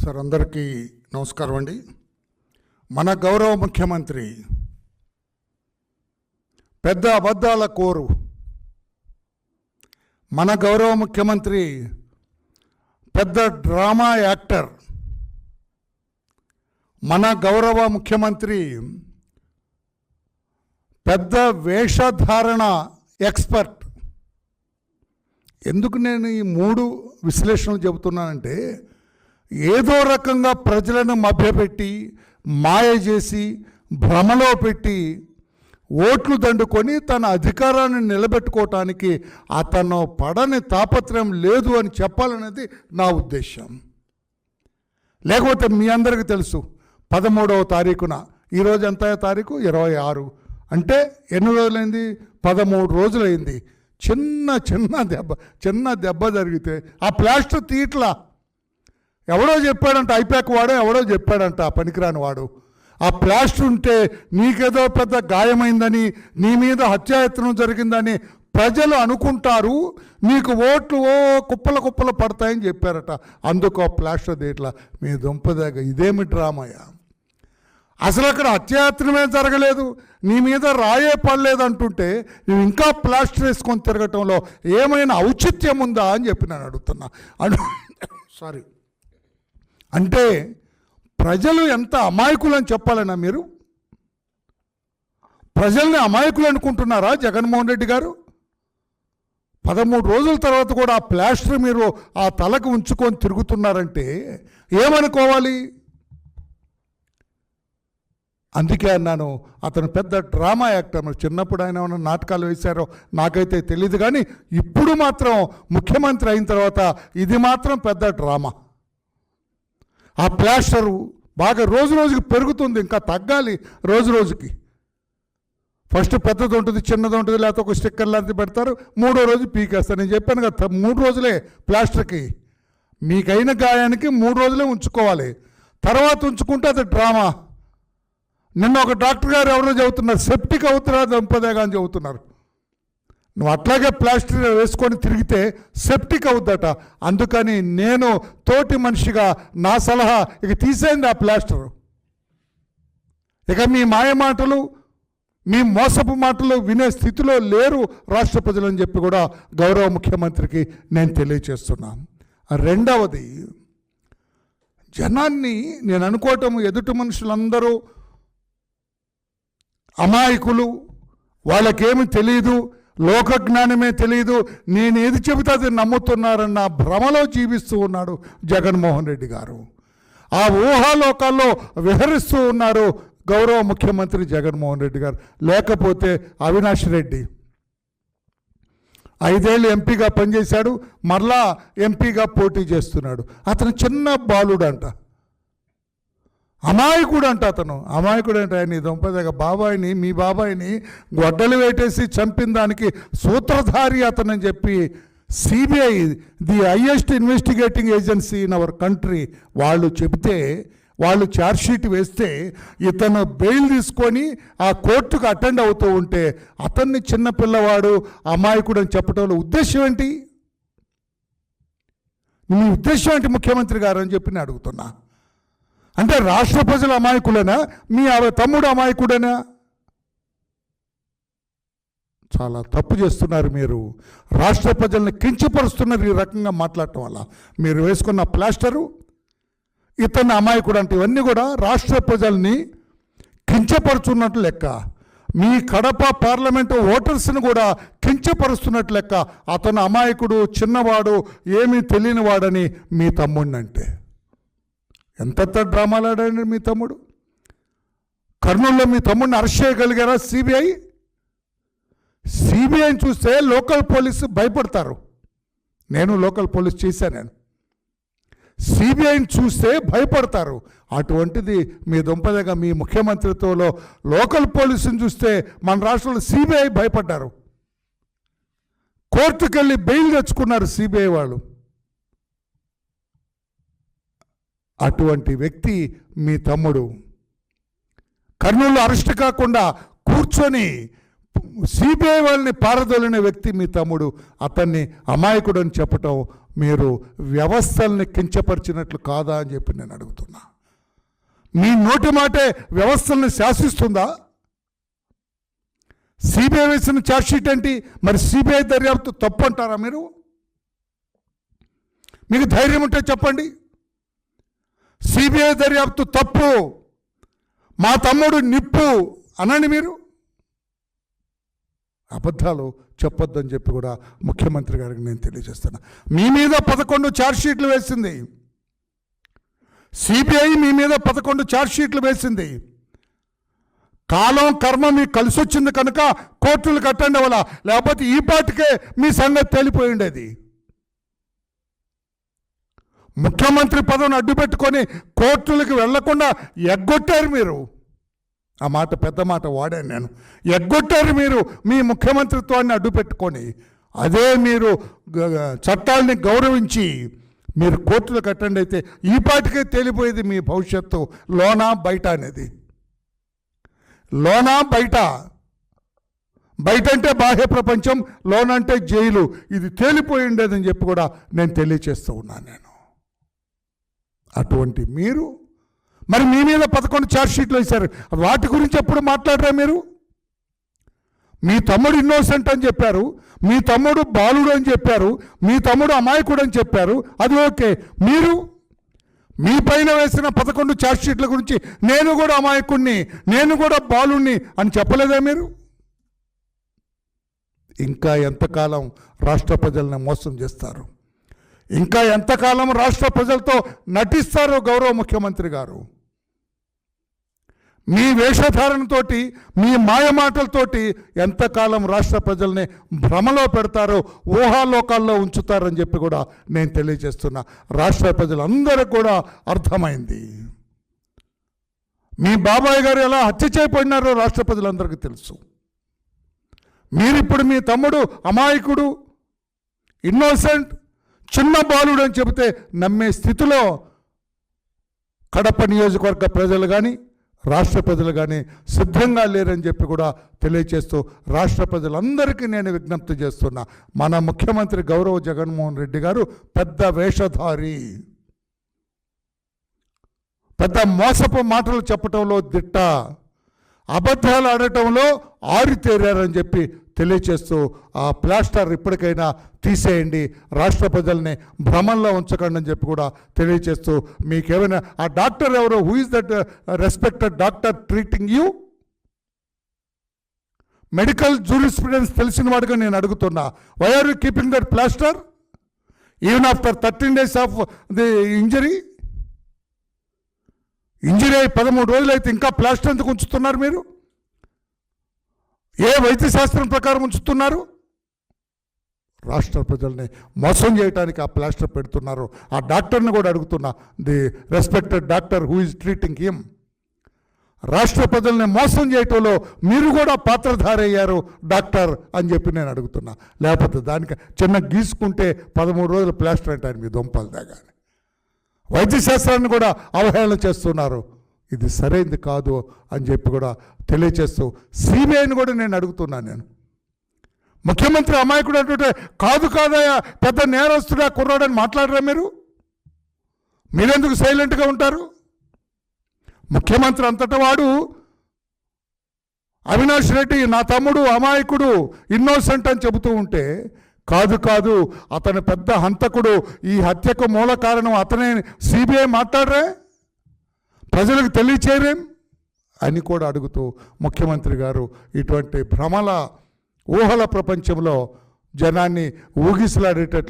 Sir అందరికీ నమస్కారం అండి. మన గౌరవ ముఖ్యమంత్రి పెద్ద అబద్ధాల కోరు. మన గౌరవ ముఖ్యమంత్రి పెద్ద డ్రామా యాక్టర్. మన గౌరవ ముఖ్యమంత్రి పెద్ద వేషధారణ ఎక్స్పర్ట్. ఎందుకు నేను ఈ మూడు విశ్లేషణలు చెబుతున్నానంటే ఏదో రకంగా ప్రజలను మభ్యపెట్టి మాయ చేసి భ్రమలో పెట్టి ఓట్లు దండుకొని తన అధికారాన్ని నిలబెట్టుకోవటానికి అతను పడని తాపత్రయం లేదు అని చెప్పాలనేది నా ఉద్దేశం. లేకపోతే మీ అందరికీ తెలుసు పదమూడవ తారీఖున ఈరోజు ఎంత తారీఖు? ఇరవై ఆరు. అంటే ఎన్ని రోజులైంది? పదమూడు రోజులైంది. చిన్న చిన్న దెబ్బ చిన్న దెబ్బ జరిగితే ఆ ప్లాస్టర్ తీట్లా ఎవడో చెప్పాడంట ఐపాక్ వాడో ఎవడో చెప్పాడంట ఆ పనికిరాని వాడు. ఆ ప్లాస్టర్ ఉంటే నీకేదో పెద్ద గాయమైందని నీ మీద హత్యాయత్నం జరిగిందని ప్రజలు అనుకుంటారు. నీకు ఓట్లు ఓ కుప్పల కుప్పలు పడతాయని చెప్పారట. అందుకు ఆ ప్లాస్టర్ దేట్లా మీ దుంపదాగ. ఇదేమి డ్రామాయ అసలు అక్కడ హత్యాయత్నమే జరగలేదు. నీ మీద రాయే పడలేదు అంటుంటే నువ్వు ఇంకా ప్లాస్టర్ వేసుకొని తిరగటంలో ఏమైనా ఔచిత్యం ఉందా అని చెప్పి నేను అడుగుతున్నా. అను సారీ అంటే ప్రజలు ఎంత అమాయకులు అని చెప్పాలన్నా మీరు? ప్రజల్ని అమాయకులు అనుకుంటున్నారా జగన్మోహన్ రెడ్డి గారు? పదమూడు రోజుల తర్వాత కూడా ఆ ప్లాస్టర్ మీరు ఆ తలకు ఉంచుకొని తిరుగుతున్నారంటే ఏమనుకోవాలి? అందుకే అన్నాను అతను పెద్ద డ్రామా యాక్టర్. మరి చిన్నప్పుడు ఆయన ఏమైనా నాటకాలు వేశారో నాకైతే తెలియదు కానీ ఇప్పుడు మాత్రం ముఖ్యమంత్రి అయిన తర్వాత ఇది మాత్రం పెద్ద డ్రామా. ఆ ప్లాస్టరు బాగా రోజు రోజుకి పెరుగుతుంది ఇంకా తగ్గాలి రోజు రోజుకి. ఫస్ట్ పెద్దది ఉంటుంది చిన్నది ఉంటుంది లేకపోతే ఒక స్టిక్కర్ లాంటిది పెడతారు మూడో రోజు పీకేస్తారు. నేను చెప్పాను కదా మూడు రోజులే ప్లాస్టర్కి. మీకైన గాయానికి మూడు రోజులే ఉంచుకోవాలి. తర్వాత ఉంచుకుంటే అది డ్రామా. నిన్న ఒక డాక్టర్ గారు ఎవరో చెబుతున్నారు సెప్టిక్ అవుతున్నారు దంపదేగా అని చెబుతున్నారు. నువ్వు అట్లాగే ప్లాస్టర్ వేసుకొని తిరిగితే సెప్టిక్ అవుద్దట. అందుకని నేను తోటి మనిషిగా నా సలహా ఇక తీసేయండి ఆ ప్లాస్టర్. ఇక మీ మాయ మాటలు మీ మోసపు మాటలు వినే స్థితిలో లేరు రాష్ట్ర ప్రజలని చెప్పి కూడా గౌరవ ముఖ్యమంత్రికి నేను తెలియచేస్తున్నాను రెండవది జనాన్ని నేను అనుకోవటం ఎదుటి మనుషులందరూ అమాయకులు వాళ్ళకేమి తెలియదు లోకజ్ఞానమే తెలియదు నేను ఏది చెబితే అది నమ్ముతున్నారన్న భ్రమలో జీవిస్తూ ఉన్నాడు జగన్మోహన్ రెడ్డి గారు. ఆ ఊహాలోకాల్లో విహరిస్తూ ఉన్నారు గౌరవ ముఖ్యమంత్రి జగన్మోహన్ రెడ్డి గారు. లేకపోతే అవినాష్ రెడ్డి. ఐదేళ్ళు ఎంపీగా పనిచేశాడు. మరలా ఎంపీగా పోటీ చేస్తున్నాడు. అతను చిన్న బాలుడు అంట అమాయకుడు అంట అతను. అమాయకుడు అంటే ఆయన దొంపదగ బాబాయిని మీ బాబాయిని గొడ్డలు వేటేసి చంపిన దానికి సూత్రధారి అతనని చెప్పి CBI the highest investigating agency in our country వాళ్ళు చెబితే వాళ్ళు ఛార్జ్షీట్ వేస్తే ఇతను బెయిల్ తీసుకొని ఆ కోర్టుకు అటెండ్ అవుతూ ఉంటే అతన్ని చిన్నపిల్లవాడు అమాయకుడు అని చెప్పడంలో ఉద్దేశం ఏంటి? మీ ఉద్దేశం ఏంటి ముఖ్యమంత్రి గారు అని చెప్పి నేను అడుగుతున్నా. అంటే రాష్ట్ర ప్రజల అమాయకులేనా? మీ అవ- తమ్ముడు అమాయకుడేనా? చాలా తప్పు చేస్తున్నారు మీరు. రాష్ట్ర ప్రజల్ని కించపరుస్తున్నారు ఈ రకంగా మాట్లాడటం వల్ల. మీరు వేసుకున్న ప్లాస్టరు ఇతన్ని అమాయకుడు అంటే ఇవన్నీ కూడా రాష్ట్ర ప్రజల్ని కించపరుచున్నట్లు లెక్క. మీ కడప పార్లమెంటు ఓటర్స్ని కూడా కించపరుస్తున్నట్లు లెక్క. అతను అమాయకుడు చిన్నవాడు ఏమీ తెలియని వాడని మీ తమ్ముడిని ఎంతెంత డ్రామాలు ఆడాడు మీ తమ్ముడు? కర్నూలులో మీ తమ్ముడిని అరెస్ట్ చేయగలిగారా సిబిఐ? సిబిఐని చూస్తే లోకల్ పోలీసు భయపడతారు. నేను లోకల్ పోలీస్ చేశాను నేను. సిబిఐని చూస్తే భయపడతారు. అటువంటిది మీ దుంపదగా మీ ముఖ్యమంత్రిత్వంలో లోకల్ పోలీసుని చూస్తే మన రాష్ట్రంలో సిబిఐ భయపడ్డారు. కోర్టుకెళ్ళి బెయిల్ తెచ్చుకున్నారు సిబిఐ వాళ్ళు. అటువంటి వ్యక్తి మీ తమ్ముడు. కర్నూలు అరెస్ట్ కాకుండా కూర్చొని సిబిఐ వాళ్ళని పారదోలిన వ్యక్తి మీ తమ్ముడు. అతన్ని అమాయకుడు అని చెప్పటం మీరు వ్యవస్థల్ని కించపరిచినట్లు కాదా అని చెప్పి నేను అడుగుతున్నా. మీ నోటి మాటే వ్యవస్థల్ని శాసిస్తుందా? సిబిఐ వేసిన ఛార్జ్షీట్ ఏంటి? మరి సిబిఐ దర్యాప్తు తప్పు అంటారా మీరు? మీకు ధైర్యం ఉంటే చెప్పండి. సిబిఐ దర్యాప్తు తప్పు మా తమ్ముడు నిప్పు అనండి మీరు? అబద్ధాలు చెప్పొద్దని చెప్పి కూడా ముఖ్యమంత్రి గారికి నేను తెలియజేస్తున్నా. మీ మీద పదకొండు ఛార్జ్షీట్లు వేసింది. సిబిఐ మీ మీద పదకొండు ఛార్జ్షీట్లు వేసింది. కాలం కర్మ మీకు కలిసి వచ్చింది కనుక కోర్టులు కట్టండి వల్ల లేకపోతే ఈ పాటికే మీ సంగతి తేలిపోయి ఉండేది. ముఖ్యమంత్రి పదవిని అడ్డుపెట్టుకొని కోర్టులకు వెళ్ళకుండా ఎగ్గొట్టారు మీరు. ఆ మాట పెద్ద మాట వాడాను నేను. ఎగ్గొట్టారు మీరు మీ ముఖ్యమంత్రిత్వాన్ని అడ్డుపెట్టుకొని. అదే మీరు చట్టాలని గౌరవించి మీరు కోర్టులు కట్టండి అయితే ఈ పాటికే తేలిపోయేది మీ భవిష్యత్తు. లోనా బయట అనేది. లోనా బయట. బయట అంటే బాహ్య ప్రపంచం లోన అంటే జైలు. ఇది తేలిపోయి ఉండేదని చెప్పి కూడా నేను తెలియచేస్తూ ఉన్నాను నేను. అటువంటి మీరు? మరి మీ మీద పదకొండు ఛార్జ్షీట్లు వేశారు. వాటి గురించి ఎప్పుడు మాట్లాడరా మీరు? మీ తమ్ముడు ఇన్నోసెంట్ అని చెప్పారు. మీ తమ్ముడు బాలుడు అని చెప్పారు. మీ తమ్ముడు అమాయకుడు అని చెప్పారు. అది ఓకే. మీరు? మీ పైన వేసిన పదకొండు ఛార్జ్షీట్ల గురించి నేను కూడా అమాయకుణ్ణి నేను కూడా బాలుణ్ణి అని చెప్పలేదా మీరు? ఇంకా ఎంతకాలం రాష్ట్ర ప్రజల్ని మోసం చేస్తారు? ఇంకా ఎంతకాలం రాష్ట్ర ప్రజలతో నటిస్తారు గౌరవ ముఖ్యమంత్రి గారు? మీ వేషధారణతోటి మీ మాయమాటలతోటి ఎంతకాలం రాష్ట్ర ప్రజల్ని భ్రమలో పెడతారో ఊహాలోకాల్లో ఉంచుతారని చెప్పి కూడా నేను తెలియజేస్తున్నా. రాష్ట్ర ప్రజలందరూ కూడా అర్థమైంది. మీ బాబాయ్ గారు ఎలా హత్య చేయబడినారో రాష్ట్ర ప్రజలందరికీ తెలుసు. మీరిప్పుడు మీ తమ్ముడు అమాయకుడు ఇన్నోసెంట్ చిన్న బాలుడు అని చెబితే నమ్మే స్థితిలో కడప నియోజకవర్గ ప్రజలు కానీ రాష్ట్ర ప్రజలు కానీ సిద్ధంగా లేరని చెప్పి కూడా తెలియచేస్తూ రాష్ట్ర ప్రజలందరికీ నేను విజ్ఞప్తి చేస్తున్నా. మన ముఖ్యమంత్రి గౌరవ్ జగన్మోహన్ రెడ్డి గారు పెద్ద వేషధారి. పెద్ద మోసపు మాటలు చెప్పటంలో దిట్ట. అబద్ధాలు ఆడటంలో ఆరితేరారని చెప్పి తెలియచేస్తూ ఆ ప్లాస్టర్ ఇప్పటికైనా తీసేయండి. రాష్ట్ర ప్రజల్ని భ్రమంలో ఉంచకండి అని చెప్పి కూడా తెలియచేస్తూ మీకేమైనా ఆ డాక్టర్ ఎవరు who is that respected doctor treating you medical jurisprudence తెలిసిన వాడిగా నేను అడుగుతున్నా. Why are you keeping that plaster even after thirteen days of the injury injury అయి పదమూడు రోజులు అయితే ఇంకా ప్లాస్టర్ ఎందుకు ఉంచుతున్నారు మీరు? ఏ వైద్య శాస్త్రం ప్రకారం ఉంచుతున్నారు? రాష్ట్ర ప్రజల్ని మోసం చేయడానికి ఆ ప్లాస్టర్ పెడుతున్నారు. ఆ డాక్టర్ని కూడా అడుగుతున్నా. The respected doctor who is treating him. రాష్ట్ర ప్రజల్ని మోసం చేయటంలో మీరు కూడా పాత్రధారయ్యారు డాక్టర్ అని చెప్పి నేను అడుగుతున్నా. లేకపోతే దానికి చిన్న గీసుకుంటే పదమూడు రోజులు ప్లాస్టర్ అంటారు మీ దొంపలు దాగాని వైద్యశాస్త్రాన్ని కూడా అవహేళన చేస్తున్నారు. ఇది సరైంది కాదు అని చెప్పి కూడా తెలియచేస్తూ సిబిఐని కూడా నేను అడుగుతున్నాను నేను. ముఖ్యమంత్రి అమాయకుడు అంటుంటే కాదు కాదయా పెద్ద నేరస్తుడా కుర్రాడని మాట్లాడరా మీరు? మీరెందుకు సైలెంట్గా ఉంటారు? ముఖ్యమంత్రి అంతటా వాడు అవినాష్ రెడ్డి నా తమ్ముడు అమాయకుడు ఇన్నోసెంట్ అని చెబుతూ ఉంటే కాదు కాదు అతను పెద్ద హంతకుడు ఈ హత్యకు మూల కారణం అతనే సిబిఐ మాట్లాడరే? ప్రజలకు తెలియచేయరేం అని కూడా అడుగుతూ ముఖ్యమంత్రి గారు ఇటువంటి భ్రమల ఊహల ప్రపంచంలో జనాన్ని ఊగిసలాడేటట్లు